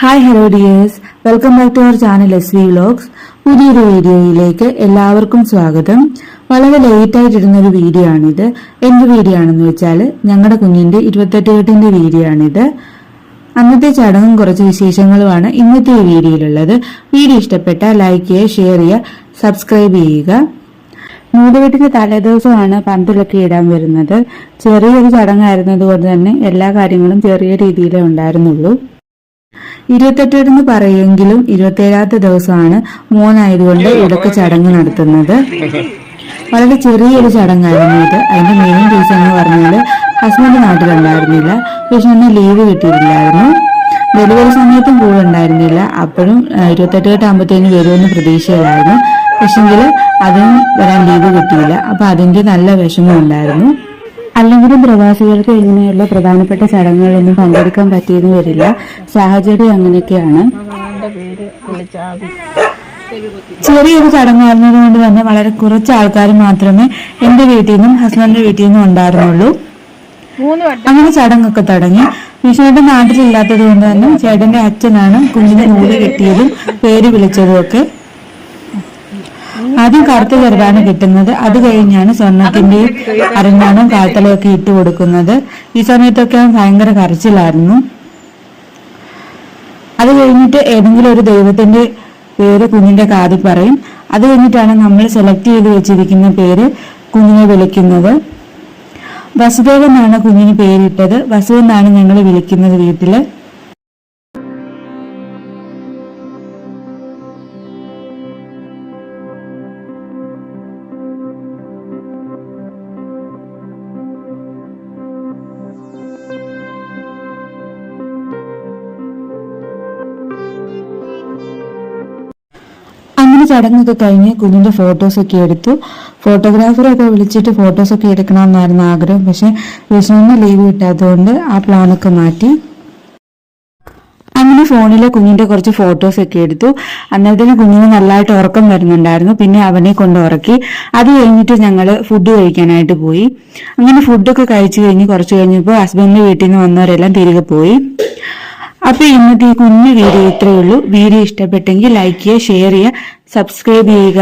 Hi hello dears welcome back to our channel S V vlogs പുതിയൊരു വീഡിയോയിലേക്ക് എല്ലാവർക്കും സ്വാഗതം. വളരെ ലേറ്റ് ഒരു വീഡിയോ ആണിത്. എന്ത് വീഡിയോ ആണെന്ന് വെച്ചാൽ ഞങ്ങളുടെ കുഞ്ഞിന്റെ ഇരുപത്തെട്ട് കെട്ടിന്റെ വീഡിയോ ആണിത്. അന്നത്തെ ചടങ്ങും കുറച്ച് വിശേഷങ്ങളുമാണ് ഇന്നത്തെ ഈ വീഡിയോയിലുള്ളത്. വീഡിയോ ഇഷ്ടപ്പെട്ട ലൈക്ക് ചെയ്യുക ഷെയർ ചെയ്യുക സബ്സ്ക്രൈബ് ചെയ്യുക. മൂടുവെട്ടിന്റെ തലേദിവസമാണ് പന്തലൊക്കെ ഇടാൻ വരുന്നത്. ചെറിയൊരു ചടങ്ങായിരുന്നത് കൊണ്ട് തന്നെ എല്ലാ കാര്യങ്ങളും ചെറിയ രീതിയിലേ ഉണ്ടായിരുന്നുള്ളൂ. ഇരുപത്തെട്ടെന്ന് പറയുമെങ്കിലും ഇരുപത്തേഴാമത്തെ ദിവസമാണ് മോനായതുകൊണ്ട് ഇടയ്ക്ക് ചടങ്ങ് നടത്തുന്നത്. വളരെ ചെറിയൊരു ചടങ്ങായിരുന്നു ഇത്. അതിന്റെ മെയിൻ റീസൺ എന്ന് പറഞ്ഞാൽ ഹസ്ബൻഡ് നാട്ടിലുണ്ടായിരുന്നില്ല. വിഷ്ണുവിന് ലീവ് കിട്ടിയിട്ടില്ലായിരുന്നു. ഡെലിവറി സമയത്തും കൂടെ ഉണ്ടായിരുന്നില്ല. അപ്പോഴും ഇരുപത്തെട്ട് കെട്ടാകുമ്പോഴത്തേന് വരുമെന്ന് പ്രതീക്ഷയിലായിരുന്നു. പക്ഷെങ്കിൽ അതിനും വരാൻ ലീവ് കിട്ടിയില്ല. അപ്പൊ അതിന്റെ നല്ല വിഷമം ഉണ്ടായിരുന്നു. അല്ലെങ്കിലും പ്രവാസികൾക്ക് ഇങ്ങനെയുള്ള പ്രധാനപ്പെട്ട ചടങ്ങുകളൊന്നും പങ്കെടുക്കാൻ പറ്റിയെന്ന് വരില്ല. സാഹചര്യം അങ്ങനെയൊക്കെയാണ്. ചെറിയൊരു ചടങ്ങായിരുന്നത് കൊണ്ട് തന്നെ വളരെ കുറച്ച് ആൾക്കാർ മാത്രമേ എന്റെ വീട്ടിൽ നിന്നും ഹസ്ബൻഡിന്റെ വീട്ടിൽ നിന്നും ഉണ്ടായിരുന്നുള്ളൂ. അങ്ങനെ ചടങ്ങൊക്കെ തുടങ്ങി. വിഷ്ണുവിന്റെ നാട്ടിലില്ലാത്തത് കൊണ്ട് തന്നെ ചേട്ടന്റെ അച്ഛനാണ് കുഞ്ഞിനെ നൂൽ കിട്ടിയതും പേര് വിളിച്ചതും ഒക്കെ ആദ്യം കറുത്ത ചെറുതാണ് കിട്ടുന്നത്. അത് കഴിഞ്ഞാണ് സ്വർണത്തിന്റെയും അരഞ്ഞാണും കാത്തലൊക്കെ ഇട്ട് കൊടുക്കുന്നത്. ഈ സമയത്തൊക്കെ അവൻ ഭയങ്കര കരച്ചിലായിരുന്നു. അത് കഴിഞ്ഞിട്ട് ഏതെങ്കിലും ഒരു ദൈവത്തിന്റെ പേര് കുഞ്ഞിന്റെ കാതിൽ പറയും. അത് കഴിഞ്ഞിട്ടാണ് നമ്മൾ സെലക്ട് ചെയ്ത് വെച്ചിരിക്കുന്ന പേര് കുഞ്ഞിനെ വിളിക്കുന്നത്. വസുദേവ് എന്നാണ് കുഞ്ഞിന് പേരിട്ടത്. വസു എന്നാണ് ഞങ്ങൾ വിളിക്കുന്നത് വീട്ടിൽ. അങ്ങനെ ചടങ്ങൊക്കെ കഴിഞ്ഞ് കുഞ്ഞിന്റെ ഫോട്ടോസ് ഒക്കെ എടുത്തു. ഫോട്ടോഗ്രാഫറൊക്കെ വിളിച്ചിട്ട് ഫോട്ടോസ് ഒക്കെ എടുക്കണമെന്നായിരുന്നു ആഗ്രഹം. പക്ഷെ വിഷ്ണുവിന് ലീവ് കിട്ടാത്തതുകൊണ്ട് ആ പ്ലാനൊക്കെ മാറ്റി. അങ്ങനെ ഫോണിലെ കുഞ്ഞിന്റെ കുറച്ച് ഫോട്ടോസ് ഒക്കെ എടുത്തു. അന്നേരത്തിന് കുഞ്ഞിന് നല്ലതായിട്ട് ഉറക്കം വരുന്നുണ്ടായിരുന്നു. പിന്നെ അവനെ കൊണ്ട് ഉറക്കി. അത് കഴിഞ്ഞിട്ട് ഞങ്ങൾ ഫുഡ് കഴിക്കാനായിട്ട് പോയി. അങ്ങനെ ഫുഡൊക്കെ കഴിച്ചു കഴിഞ്ഞ് കുറച്ച് കഴിഞ്ഞപ്പോൾ ഹസ്ബൻഡിന്റെ വീട്ടിൽ നിന്ന് വന്നവരെല്ലാം തിരികെ പോയി. അപ്പൊ ഇന്നത്തെ ഈ കുഞ്ഞു വീഡിയോ ഇത്രയേ ഉള്ളൂ. വീഡിയോ ഇഷ്ടപ്പെട്ടെങ്കിൽ ലൈക്ക് ചെയ്യുക ഷെയർ ചെയ്യുക. സബ്സ്ക്രൈബ് ചെയ്യുക.